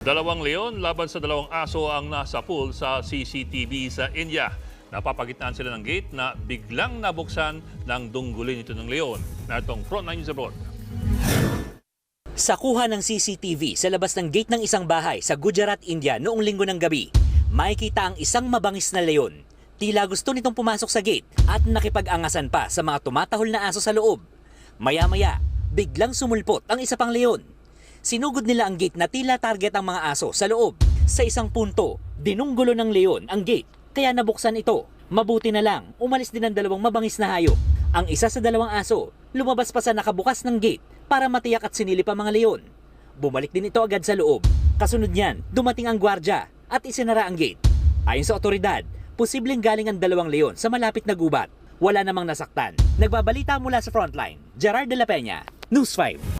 Dalawang leon laban sa dalawang aso ang nasa pool sa CCTV sa India. Napapagitnaan sila ng gate na biglang nabuksan ng dunggulin ito ng leon. Narito ang Frontline News Abroad. Sa kuha ng CCTV sa labas ng gate ng isang bahay sa Gujarat, India noong linggo ng gabi, makikita ang isang mabangis na leon. Tila gusto nitong pumasok sa gate at nakipag-angasan pa sa mga tumatahol na aso sa loob. Maya-maya, biglang sumulpot ang isa pang leon. Sinugod nila ang gate na tila target ang mga aso sa loob. Sa isang punto, dinunggulo ng leon ang gate kaya nabuksan ito. Mabuti na lang, umalis din ang dalawang mabangis na hayop. Ang isa sa dalawang aso, lumabas pa sa nakabukas ng gate para matiyak at sinilip ang mga leon. Bumalik din ito agad sa loob. Kasunod niyan, dumating ang gwardya at isinara ang gate. Ayon sa otoridad, posibleng galing ang dalawang leon sa malapit na gubat. Wala namang nasaktan. Nagbabalita mula sa frontline, Gerard de la Peña, News 5.